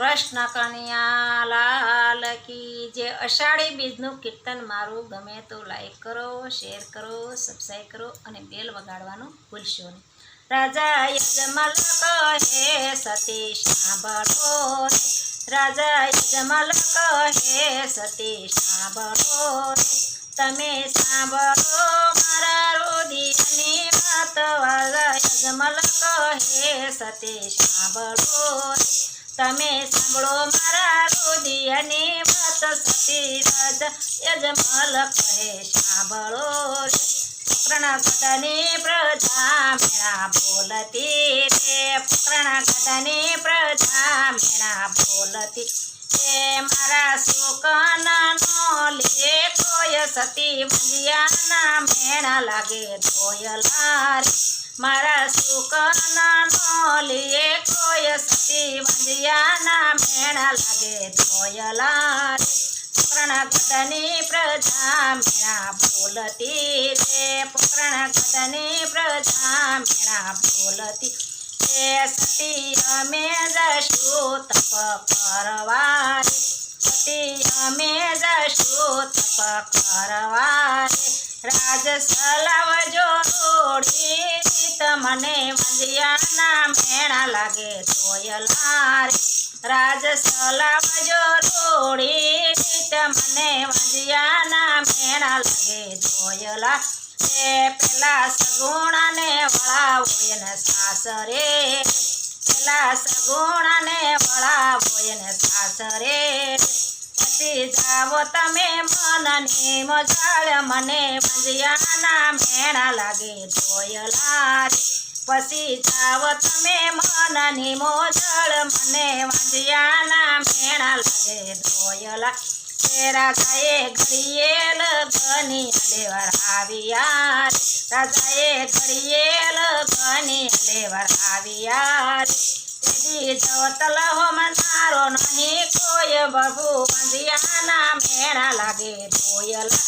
કૃષ્ણ કન્યા લાલ કી જે અષાઢી બીજનું કીર્તન મારું ગમે તો લાઈક કરો શેર કરો સબસ્ક્રાઈબ કરો અને બેલ વગાડવાનું ભૂલશો નહીં. રાજા યજમલ કહે સતી સાંભળો રાજા યજમલ કહે સતી સાંભળો તમે સાંભળો મારા રુદિયાની વાત. રાજા યજમલ કહે સતી સાંભળો તમે સાંભળો મારા રુદિયાની વાત સતી રાજા યજમલ કહે સાંભળો રે પુત્રના ગદની પ્રજા મેણા બોલતી રે પુત્રના ગદની પ્રજા મેણા બોલતી એ મારા સુકનનો લે કોઈ સતી વંજિયાના મેણા લાગે ધોયલા રે મારા સુકનનો લે કોઈ સતી વંજિયાના મેણા લાગે ધોયલા રે કદની પ્રજા મેણા બોલતી રે. પુકરણ કદની પ્રજા મેણા બોલતી રે. સતી અમે જશું તપ કરવારે. સતી અમે જશું તપ કરવા રે રાજ સલાવજો રોડી તમને વંજિયાના મેણા લાગે ધોયલા રે રાજ સલાવજો રોડી મને વંજિયાના મેણા લાગે ધોયલા એ પેલા સગુણાને વળાવો એને સાસરે પેલા સગુણાને વળાવો એને સાસરે જાવો તમે મનની મજાળ, મને વંજિયાના મેળા લાગે ધોયલા પછી જાઓ તમે મનની મોજળ, મને વાંજિયાના મેળા લાગે ધોયલા તે ગાયે ઘડીએ લગની લેવર આવ્યા રાજાએ ઘડીએ લગની લેવર આવ્યા તેથી જવતલ હો હોમનારો નહીં બહુ વાંજિયાના મેણા લાગે ધોયલા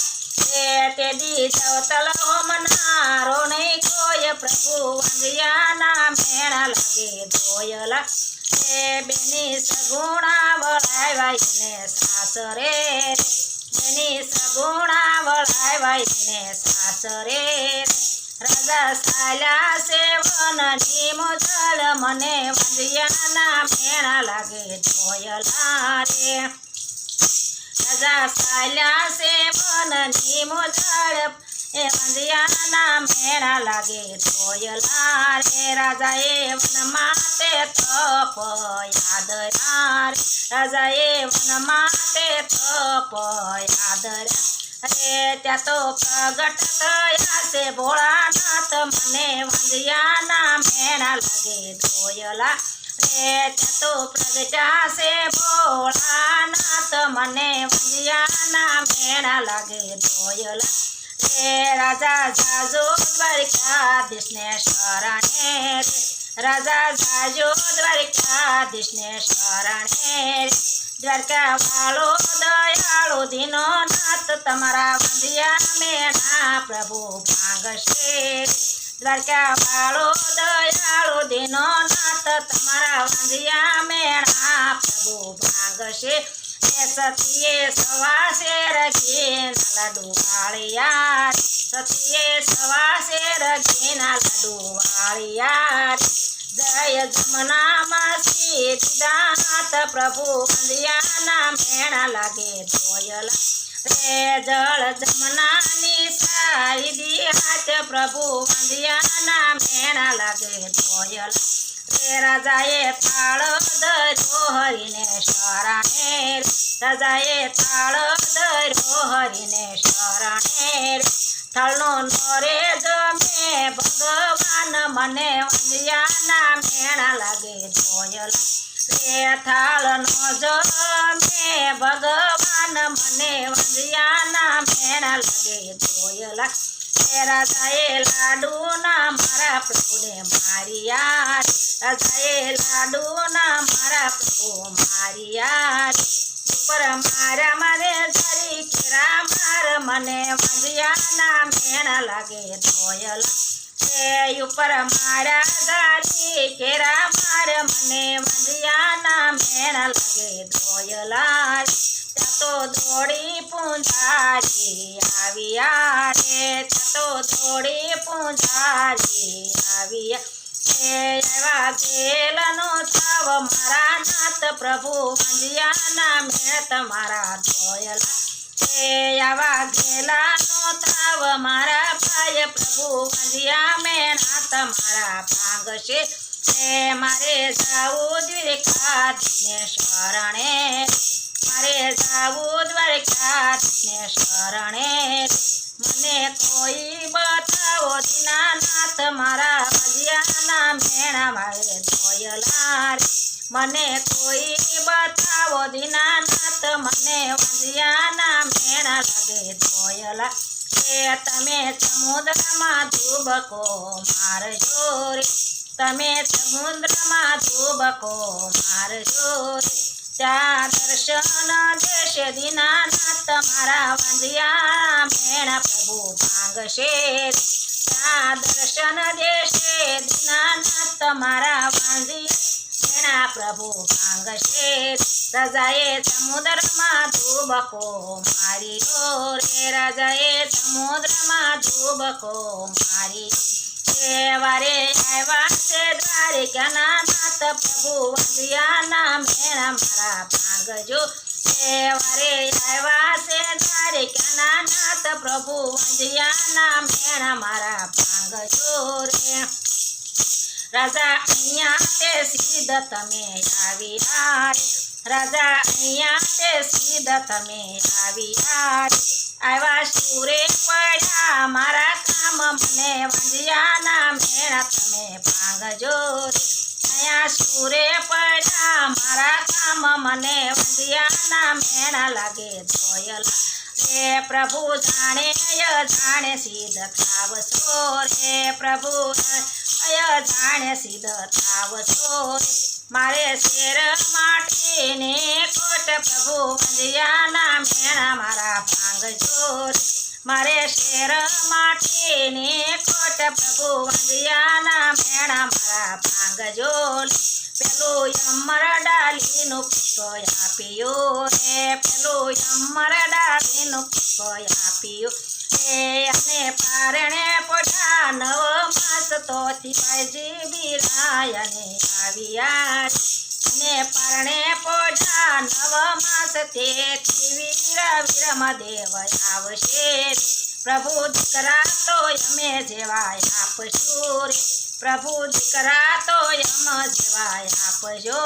એ તેદી જવતલ હોમનારો નહીં કોઈ પ્રભુ. વંજિયાના મેળા લાગે ધોયલા એ બેની સગુણા વળાવ્યા એને સાસરે બેની સગુણા વળાવ્યા એને સાસરે રે રાજા સાલ્યા સેવનની મોજળ મને વંજિયાના મેણા લાગે ધોયલા રે રાજા સાલ્યા સેવનની મોજળ એ વંજિયાના મેળા લાગે ધોયલા રે રાજાએ વનમાં તે તપ યાદ રે રાજાએ વનમાં તે તપ યાદ રે ત્યાં તો પ્રગટ થયા છે ભોળાનાથ મને વંજિયાના મેળા લાગે ધોયલા રે ત્યાં તો પ્રગટા છે ભોળાનાથ મને વંજિયાના મેળા લાગે ધોયલા રે રાજા જાજો દ્વારકાધીશને શરણે રે રાજા જાજો દ્વારકાધીશને શરણે રે દ્વારકા વાળો દયાળો દીનો નાથ તમારા વંદિયા મેણા પ્રભુ ભાંગશે. દ્વારકા વાળો દયાળો દીનો નાથ તમારા વંદિયા મેણા પ્રભુ ભાંગશે. સતીએ સવાસે રખીન લાડુ વાળિયા સતીએ સવાસે રખીન લાડુ વાળિયા જય જમનામાં સીધાનાથ પ્રભુ વંદિયાના મેણા લાગે ધોયલા રે જળ જમનાની સાઈદી હાથ પ્રભુ વંદિયાના મેણા લાગે ધોયલા રે રાજાએ થાળ દર્યો હરીને શરણે રે રાજાએ થાળ દર્યો હરીને શરણે રે થાળનો નોરે જમે ભગવાન મને વંજિયાના મેણા લાગે ધોયલા રે થાળનો જમે ભગવાન મને વંજિયાના મેણા લાગે ધોયલા હે રાજાએ લાડુના મારા પ્રભુને મારિયા રે. રાજાએ લાડુના મારા પ્રભુ મારિયા રે. ઉપર મારા મારે જરી કેરા માર મને વંજિયાના મેણા લાગે ધોયલા એ ઉપર મારા ગાડી કેરા માર, મને વંદિયાના મેણા લાગે ધોયલા તો દોડી પૂંજારી આવ્યા રે તો દોડી પૂંજારી આવ્યા એવા ગેલનો થાવ મારા નાથ પ્રભુ વંદિયાના મેં તમારા ધોયલા. આવા ગેલાનો તાવ મારા ભાઈ પ્રભુ વંદિયા મેણા તમારા ભાંગશે એ મારે જાવું દ્વારકાધીશને શરણે. મારે જાવું દ્વારકાધીશને શરણે. મને કોઈ બતાવો દીનાનાથ, મારા વંદિયાના મેણા મારે ધોયલા મને કોઈ બતાવો દીનાનાથ, મને વંદિયાના મેળા લાગે ધોયલા. એ તમે સમુદ્રમાં ધૂબકો મારજો રે. તમે સમુદ્રમાં ધૂબકો મારજો રે. ત્યાં દર્શન દેશે દીનાનાથ, મારા વંદિયા મેળા પ્રભુ ભાંગશે ત્યાં દર્શન દેશે દીનાનાથ, મારા વંદિયા મેણા પ્રભુ માંગશે. રાજાએ સમુદ્રમાં ધુબકો માર્યો રે. રાજાએ સમુદ્રમાં ધુબકો મારી વારે આવ્યા છે દ્વારિકાના નાથ પ્રભુ વંદિયાના મેણા મારા ભાંગજો વારે આવ્યા છે દ્વારિકાના નાથ પ્રભુ વંદિયાના મેણા મારા ભાંગજો રે. રાજા અહીંયા તે સીધ તમે આવ્યા રે રાજા અહીંયા તે સીધ તમે આવ્યા રે આવ્યા સુરે પડ્યા મારા કામ મને વંદિયાના મેળા તમે ભાંગજો રે અહીંયા સુરે પડ્યા મારા કામ મને વંદિયાના મેળા લાગે ધોયલા રે પ્રભુ જાણે જાણે સિદ્ધ થાવશો રે પ્રભુ અય જાણે સિદ્ધ તાવ રે. મારે શેર માટીને કોટ પ્રભુ વંદિયાના મેણા મારા ભાંગ જોર મારે શેર માટીને કોટ પ્રભુ વંદિયાના મેણા મારા ભાંગજો રે પેલું અમર ડાલીનું પુષ્પ આપ્યો રે. પેલું અમર ડાલીનું પુષ્પ આપ્યો અને પારણે પોઢા નવ માસ તો તિવાજી બિરાય અને આવ્યા ને પારણે પોઢા નવ માસ તે વીર વીરમ દેવ આવશે. પ્રભુ દીકરા તો અમે જેવાય આપશું પ્રભુ દીકરા તો એમ જેવાય આપજો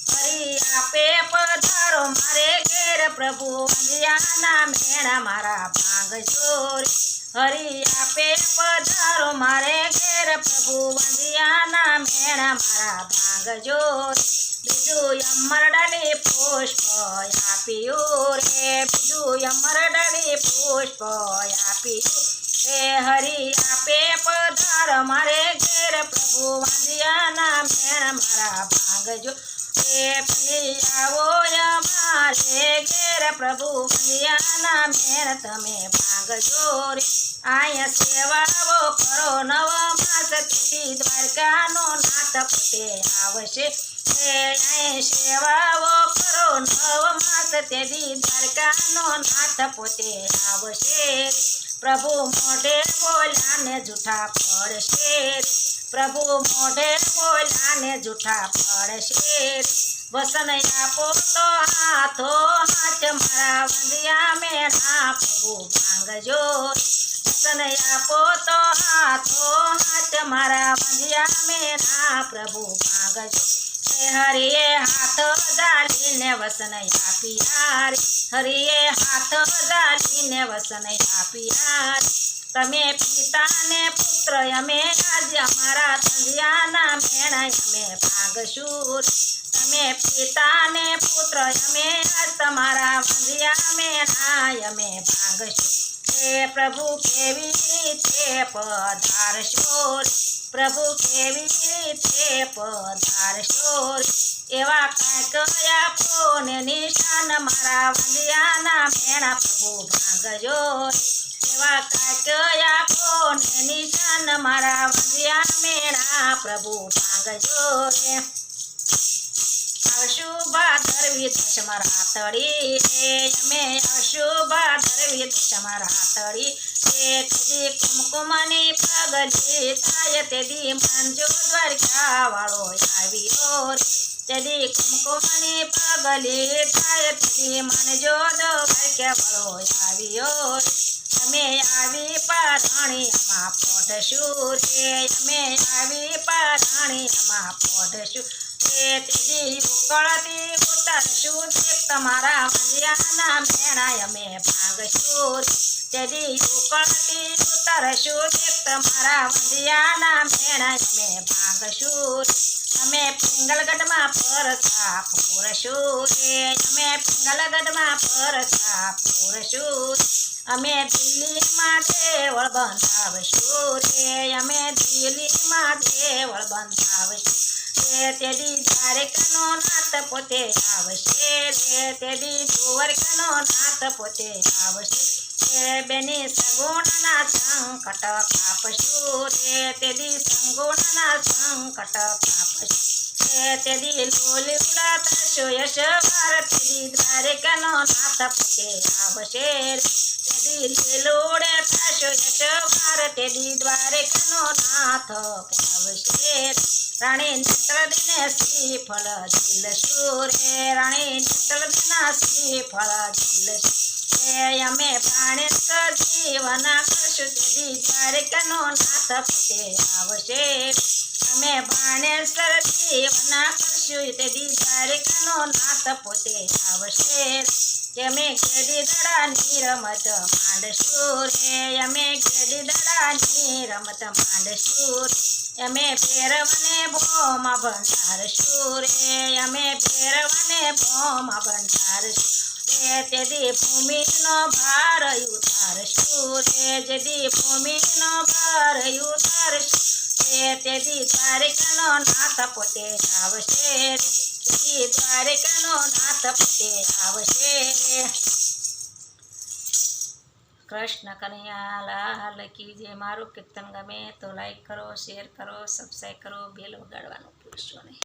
રે ફરી આપે પધારો મારે ઘેર પ્રભુ વંદિયાના મેળા મારા ભાંગજો રે હરી આપે પધારો મારે ઘેર પ્રભુ વંદિયાના મેળા મારા ભાંગજો રે બીજું અમરડાની પુષ્પ આપ્યું રે બીજું અમરડાની પુષ્પ આપ્યું હે હરી આપે પધાર મારે ઘેર પ્રભુ વાંદિયાના મેળ મારા ભાંગજો હે પી આવો અમારે ઘેર પ્રભુ વાંદિયાના મેળ તમે ભાંગજો રે. આયા સેવાઓ કરો નવ માસ તેથી દ્વારકાનો નાથ પોતે આવશે. સેવાઓ કરો નવ માસ તેથી દ્વારકાનો નાથ પોતે આવશે. પ્રભુ મોઢે બોલ્યાને જૂઠા પડશે. પ્રભુ મોઢે બોલ્યાને જૂઠા પડશે. વસન આપો તો હાથો હાથ મારા વંદિયા મેળા પ્રભુ માંગજો. વસન આપો તો હાથો હાથ મારા વંદિયા મેળા પ્રભુ हरिए हाथ जाली ने वसन या हरिए हाथ जाली ने वसन या पिता ने पुत्र, यमे राज हमारा संज्ञाना मेण भाग भागशूर तमें पिता ने पुत्र, यमे राज तुम्हारा वंजिया मेणा, यमे भागशूर हे प्रभु केवी थे पधार शोर। પ્રભુ કેવી રીતે પધારશો. એવા કાંઈક આપો ને નિશાન મારા વંદિયાના મેણા પ્રભુ ભાંગજો એવા કાંઈક આપો ને નિશાન મારા વંદિયા મેણા પ્રભુ ભાંગજો રે આવશું ભાદરવી દશમાં રાતડી રે અમે આવશું ભાદરવી દશમાં રાતડી એ તેદી કુમકુમની પગલી થાય તેદી માંજો દ્વારકા વાળો આવ્યો રે તેદી કુમકુમની પગલી થાય તેદી માનજો દ્વારકા વાળો આવ્યો રે અમે આવી પારણીમાં પોઢશું રે અમે આવી પારણીમાં પોઢશું રે તેદી ઉકળતી ઉતરશું તે તમારા મંદિયાના મેણા અમે ભાંગશું રે તેદી ઉકળતી ઉતરશું તે તમારા મંદિયાના મેણા અમે ભાંગશું રે અમે પિંગલગઢમાં પરસા પૂરશું રે અમે પિંગલગઢમાં પરસા પૂરશું રે અમે દિલ્હીમાં દેવળ બંધાવશું રે અમે દિલ્હીમાં દેવળ બંધાવશું રે તેદી દ્વારકાનો નાથ પોતે આવશે રે તેદી દ્વારકાનો નાથ પોતે આવશે. રે બેની સગુણના સંકટ કાપશું, રે તેદી સંગુણના સંકટ કાપશું. त्यति लोली यश बार त्यति द्वारे कनो नाता पके आवशेर यश बार त्यति द्वारे कनो नाथ पावशेर राणी चित्र दिने श्री फल झिल सूरे राणी चित्र दिना श्री फल झिल यमे प्राणेश जीवन करशु त्यति द्वारे कनो नाथ पके आवशेर અમે બાણેશ્વર જીવન કરશું તેદી દ્વારકાનો નાથ પોતે આવશે કે અમે ગેડી દડાની રમત માંડશું રે અમે ગેડી દડાની રમત માંડશું રે. અમે ભેરવને ભોમાં ભંડારશું રે અમે ભેરવને ભોમાં ભંડારશું રે તેદી ભૂમિનો ભાર ઉતારશું રે જેદી ભૂમિનો ભાર ઉતારશું આવશે તેદી દ્વારિકાનો નાથ આવશે કૃષ્ણ કનૈયા, લાલ કી જે મારું કીર્તન ગમે તો લાઈક કરો શેર કરો સબસ્ક્રાઈબ કરો. બેલ વગાડવાનું ભૂલશો નહીં.